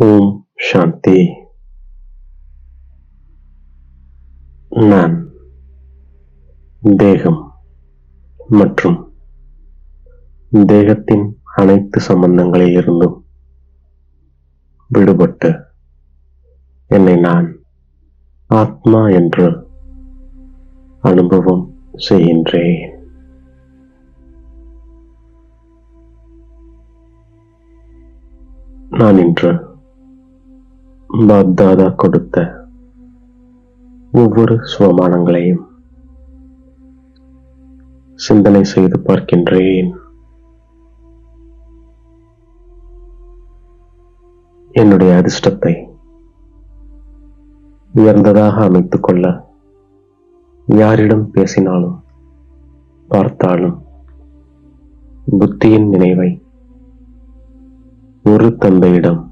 ஓம் சாந்தி. நான். தேகம் மற்றும் தேகத்தின் அனைத்து சம்பந்தங்களிலிருந்தும் விடுபட்டு என்னை நான் ஆத்மா என்று அனுபவம் செய்கின்றேன். நான் இன்று பாக்தாதா கொடுத்த ஒவ்வொரு சுவமானங்களையும் சிந்தனை செய்து பார்க்கின்றேன். என்னுடைய அதிர்ஷ்டத்தை உயர்ந்ததாக அமைத்துக் கொள்ள யாரிடம் பேசினாலும் பார்த்தாலும் புத்தியின் நினைவை ஒரு தந்தையிடம்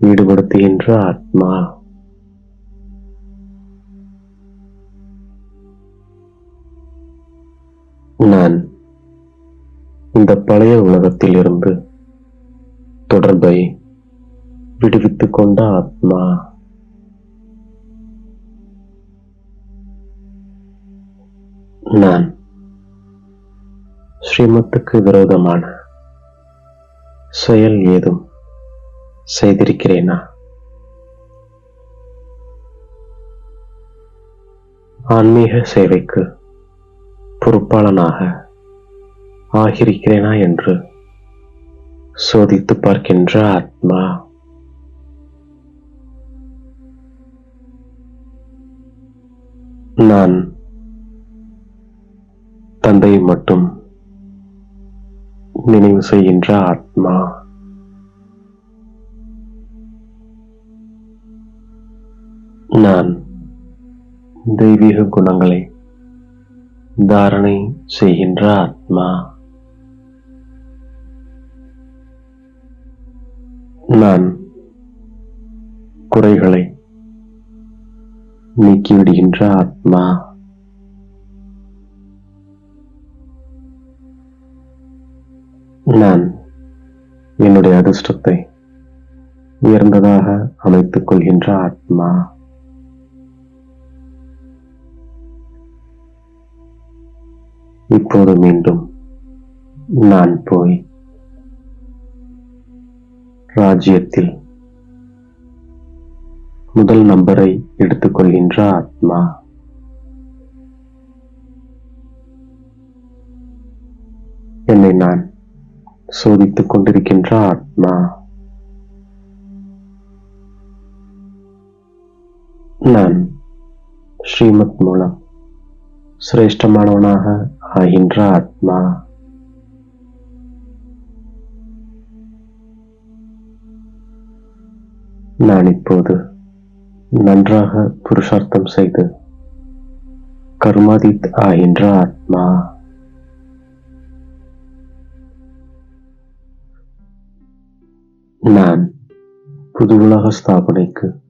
ஈடுபடுத்துகின்ற ஆத்மா. நான் இந்த பழைய உலகத்தில் இருந்து தொடர்பை விடுவித்துக் கொண்ட ஆத்மா. நான் ஸ்ரீமத்துக்கு விரோதமான செயல் ஏதும் செய்திருக்கிறேனா? ஆன்மீக சேவைக்கு பொறுப்பாளனாக ஆகியிருக்கிறேனா என்று சோதித்து பார்க்கின்ற ஆத்மா? நான் தந்தையை மட்டும் நினைவு செய்கின்ற ஆத்மா. நான் தெய்வீக குணங்களை தாரணை செய்கின்ற ஆத்மா. நான் குறைகளை நீக்கிவிடுகின்ற ஆத்மா. நான் என்னுடைய அதிர்ஷ்டத்தை உயர்ந்ததாக அமைத்துக் கொள்கின்ற ஆத்மா. இப்போது மீண்டும் நான் போய் ராஜ்யத்தில் முதல் நம்பரை எடுத்துக்கொள்கின்ற ஆத்மா என்னை நான் சோதித்துக் கொண்டிருக்கின்ற ஆத்மா நான் ஸ்ரீமத் மூலம் சிரேஷ்டமானவனாக ஆகின்ற ஆத்மா. நான் இப்போது நன்றாக புருஷார்த்தம் செய்து கர்மாதித் ஆகின்ற ஆத்மா. நான் புது உலக ஸ்தாபனைக்கு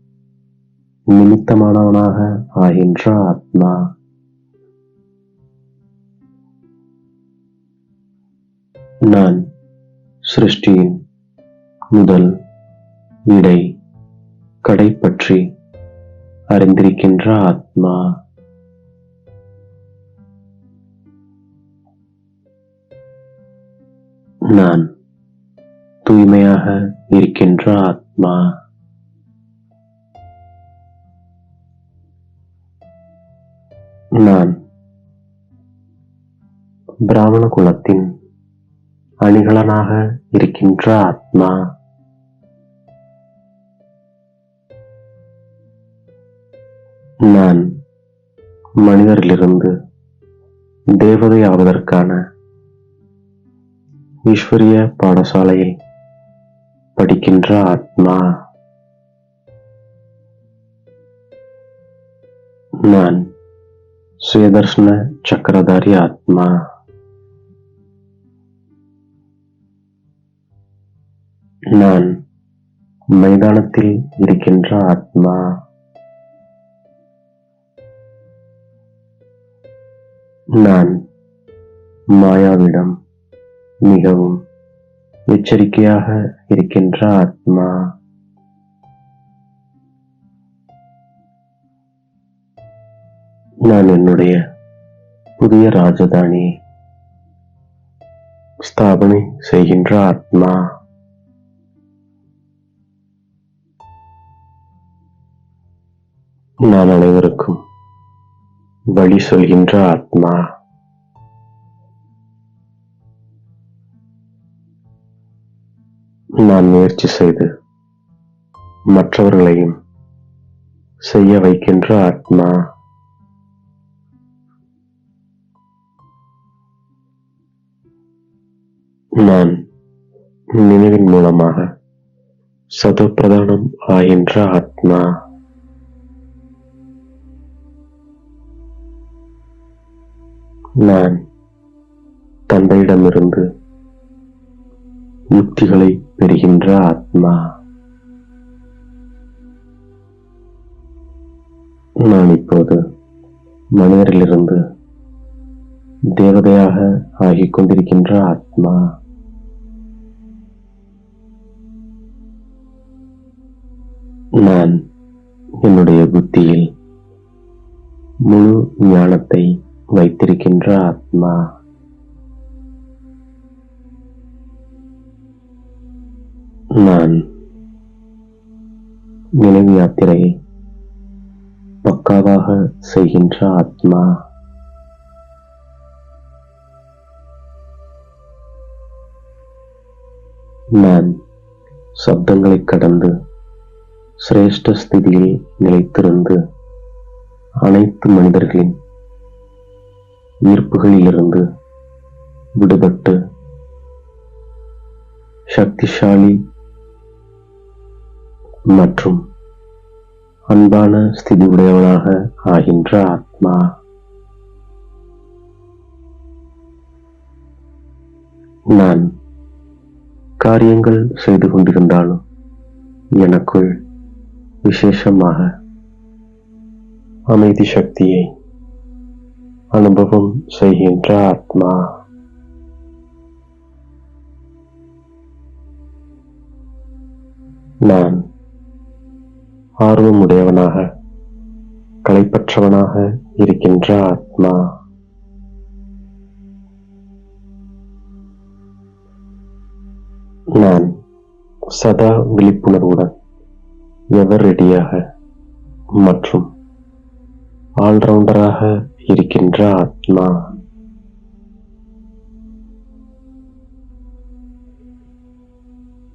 நிமித்தமானவனாக ஆகின்ற ஆத்மா. நான் சிருஷ்டியின் முதல் இடை கடை பற்றி அறிந்திருக்கின்ற ஆத்மா. நான் தூய்மையாக இருக்கின்ற ஆத்மா. நான் பிராமண குலத்தின் அணிகலனாக இருக்கின்ற ஆத்மா. நான் மனிதரிலிருந்து தேவதை ஆவதற்கான ஈஸ்வரிய பாடசாலையில் படிக்கின்ற ஆத்மா. நான் சுயதர்ஷன சக்கரதாரி ஆத்மா. நான் மைதானத்தில் இருக்கின்ற ஆத்மா. நான் மாயாவிடம் மிகவும் எச்சரிக்கையாக இருக்கின்ற ஆத்மா. நான் என்னுடைய புதிய ராஜதானி ஸ்தாபனை செய்கின்ற ஆத்மா. நான் அனைவருக்கும் வழி சொல்கின்ற ஆத்மா. நான் முயற்சி செய்து மற்றவர்களையும் செய்ய வைக்கின்ற ஆத்மா. நான் நினைவின் மூலமாக சதப்பிரதானம் ஆகின்ற ஆத்மா. நான் தந்தையிடமிருந்து யுக்திகளை பெறுகின்ற ஆத்மா. நான் இப்போது மனிதரிலிருந்து தேவதையாக ஆகிக் கொண்டிருக்கின்ற ஆத்மா. நான் என்னுடைய புத்தியில் முழு ஞானத்தை வைத்திருக்கின்ற ஆத்மா. நான் நினைவு யாத்திரையை பக்காவாக செய்கின்ற ஆத்மா. நான் சப்தங்களை கடந்து சிரேஷ்ட ஸ்திதியில் நிலைத்திருந்து அனைத்து மனிதர்களின் ஈர்ப்புகளிலிருந்து விடுபட்டு சக்திசாலி மற்றும் அன்பான ஸ்திதி உடையவனாக ஆகின்ற ஆத்மா. நான் காரியங்கள் செய்து கொண்டிருந்தாலும் எனக்குள் விசேஷமாக அமைதி சக்தியை அனுபவம் செய்கின்ற ஆத்மா. நான் ஆர்வமுடையவனாக களைப்பற்றவனாக இருக்கின்ற ஆத்மா. நான் சதா விழிப்புணர்வுடன் எவர் ரெடியாக மற்றும் ஆல்ரவுண்டராக இருக்கின்ற ஆத்மா.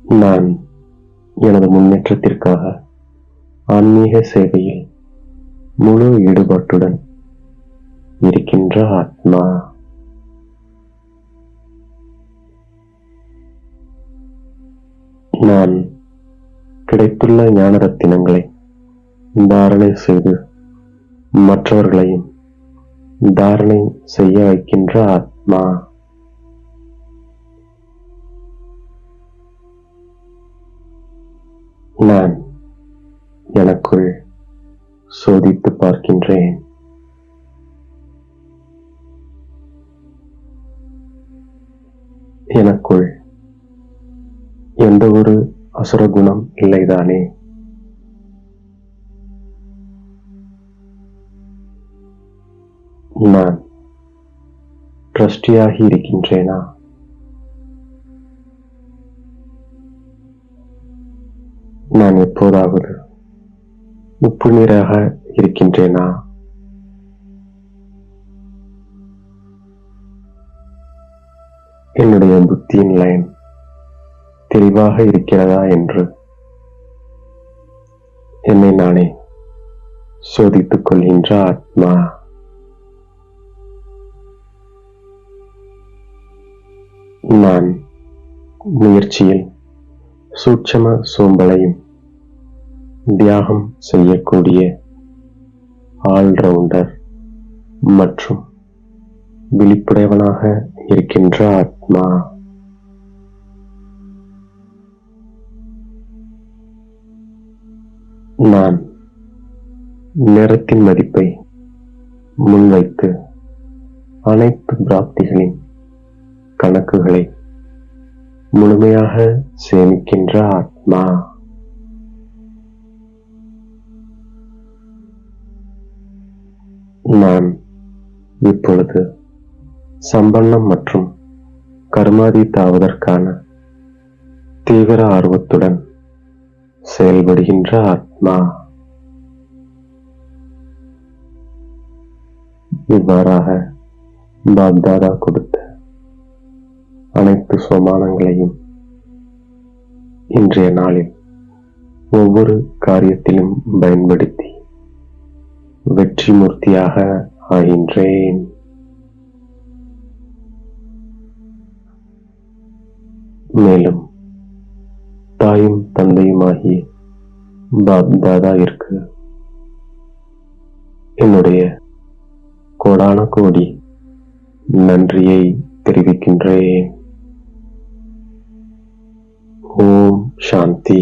நான் எனது முன்னேற்றத்திற்காக ஆன்மீக சேவையில் முழு ஈடுபாட்டுடன் இருக்கின்ற ஆத்மா. நான் கிடைத்துள்ள ஞான ரத்தினங்களை தாரணை செய்து மற்றவர்களையும் தாரணை செய்ய வைக்கின்ற ஆத்மா. நான் எனக்குள் சோதித்து பார்க்கின்றேன். எனக்குள் எந்த ஒரு அசுர குணம் இல்லைதானே? நான் ட்ரஸ்டியாகி இருக்கின்றேனா? நான் எப்போதாவது உப்பு நீராக இருக்கின்றேனா? என்னுடைய புத்தியின் லைன் தெளிவாக இருக்கிறதா என்று என்னை நானே சோதித்துக் கொள்கின்ற ஆத்மா. நான் முயற்சியில் சூட்சம சோம்பலையும் தியாகம் செய்யக்கூடிய ஆல்ரவுண்டர் மற்றும் விழிப்புடையவனாக இருக்கின்ற ஆத்மா. நான் நேரத்தின் மதிப்பை முன்வைத்து அனைத்து பிராப்திகளின் கணக்குகளை முழுமையாக சேமிக்கின்ற ஆத்மா. நான் இப்பொழுது சம்பளம் மற்றும் கர்மாதீத்தாவதற்கான தீவிர ஆர்வத்துடன் செயல்படுகின்ற ஆத்மா. இவ்வாறாக பாப்தாதா கொடுத்த அனைத்து சோமானங்களையும் இன்றைய நாளில் ஒவ்வொரு காரியத்திலும் பயன்படுத்தி வெற்றி மூர்த்தியாக ஆகின்றேன். மேலும் தாயும் தந்தையுமாகிய பாப் தாதாவிற்கு என்னுடைய கோடான கோடி நன்றியை தெரிவிக்கின்றேன். ஓம் சாந்தி